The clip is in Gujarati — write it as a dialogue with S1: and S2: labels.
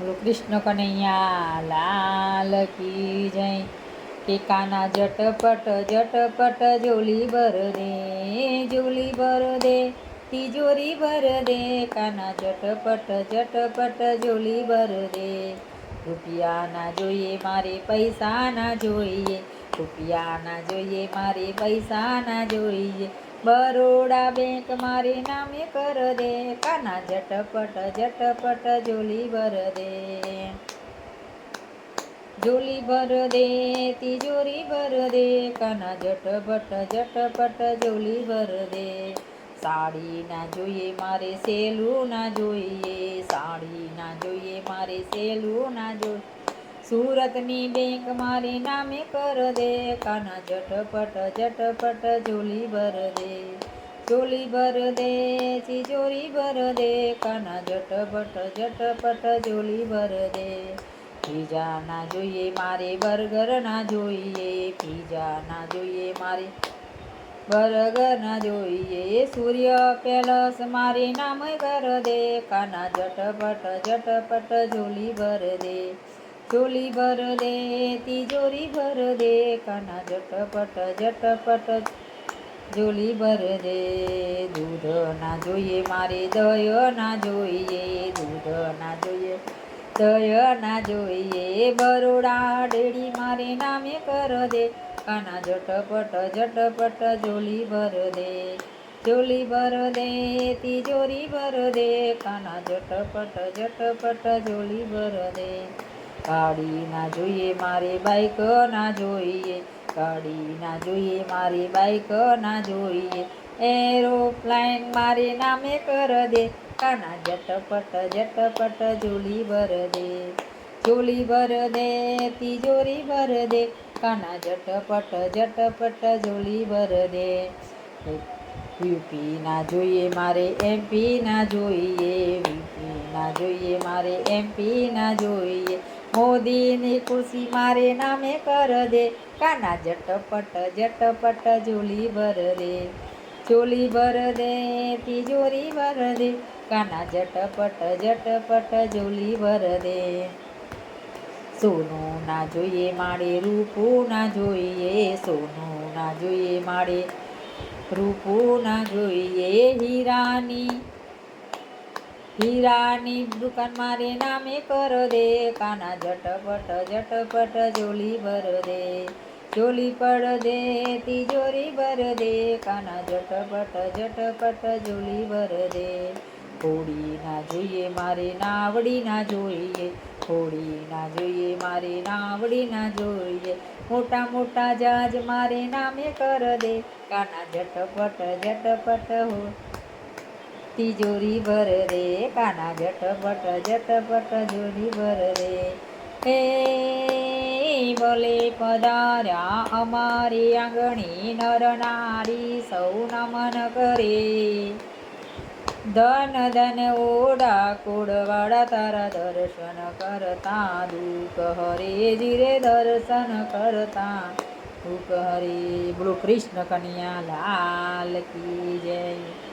S1: બોલો, કૃષ્ણ કનૈયા, લાલ કી જય. કે કાના જટપટ જટપટ જોલી ભર દે જોલી ભર દે તિજોરી ભર દે કાના જટપટ જટપટ જોલી ભર દે રૂપિયા ના જોઈએ, મારે પૈસા ના જોઈએ. રૂપિયા ના જોઈએ, મારે પૈસા ના જોઈએ. બરોડા બેંક મારે નામે કર દે, કાના જટપટ જટપટ જોલી ભર દે. જોલી ભર દે, તિજોરી ભર દે, કાના જટપટ જટપટ જોલી ભર દે. સાડી ના જોઈએ, મારે સેલું ના જોઈએ. સાડી ના જોઈએ, મારે સેલું ના જોઈએ. સુરતની બેંક મારી નામે કર દે કાના ઝટપટ ઝટપટ જોલી ભર દે ચોલી ભર દે તિજોરી ભર દે કાના ઝટપટ ઝટપટ જોલી ભર દે પીઝા ના જોઈએ મારે બર્ગર ના જોઈએ પીઝા ના જોઈએ મારે બર્ગર ના જોઈએ સૂર્ય પેલસ મારે નામ કર દે કાના ઝટપટ ઝટપટ જોલી ભર દે ચોલી ભર દે, તિજોરી ભર દે, કાના જટપટ જટપટ જોલી ભર દે. દૂધ ના જોઈએ મારે, દય ના જોઈએ, દૂધ ના જોઈએ, દય ના જોઈએ. બરોડા ડેડી મારે નામે કર દે, કાના જટપટ જટપટ જોલી ભર દે. જોલી ભર દે, તિજોરી ભર દે, કાના જટપટ જટપટ જોલી ભર દે. ગાડી ના જોઈએ, મારે બાઈક ના જોઈએ. ગાડી ના જોઈએ, મારે બાઈક ના જોઈએ. એરોપ્લેન મારે નામે કર દે, કાના જટપટ ઝટપટ જોલી ભર દે. જોલી ભર દે, તિજોરી ભર દે, કાના જટપટ જટપટ જોલી ભર દે. યુપી ના જોઈએ, મારે એમપી ના જોઈએ. વીપી ના જોઈએ, મારે એમપી ના જોઈએ. મોદીની ખુશી મારે નામે કર દે. કાના જટપટ જટપટ જોલી ભર દે. ચોલી ભર દે તિજોરી ભર દે. કાના જટપટ જટપટ જોલી ભર દે. સોનું ના જોઈએ માડે રૂપું ના જોઈએ સોનું ના જોઈએ માડે રૂપું ના જોઈએ હીરાની હીરાની દુકાન મારે નામે કર દે, કાના ઝટપટ ઝટપટ જોલી ભર દે. જોલી પડ દે, તિજોરી ભર દે, કાના ઝટપટ ઝટપટ જોલી ભર દે. હોળી ના જોઈએ મારે નાવડી ના જોઈએ હોળી ના જોઈએ મારે નાવડી ના જોઈએ. મોટા મોટા જાજ મારે નામે કર દે, કાના ઝટપટ ઝટપટ હો. તિજોરી ભર રે, કાના ઝટપટ ઝટપટ જોરી ભર રે. હે, ભલે પધાર્યા અમારી આંગણી નર નારી, સૌ નમન કરે. ધન ધન ઓડા કુડવાડા તારા દર્શન કરતા, દુઃખ હરે જીરે દર્શન કરતા. દુઃખ હરે, બોલો કૃષ્ણ કન્યા લાલ કી જય.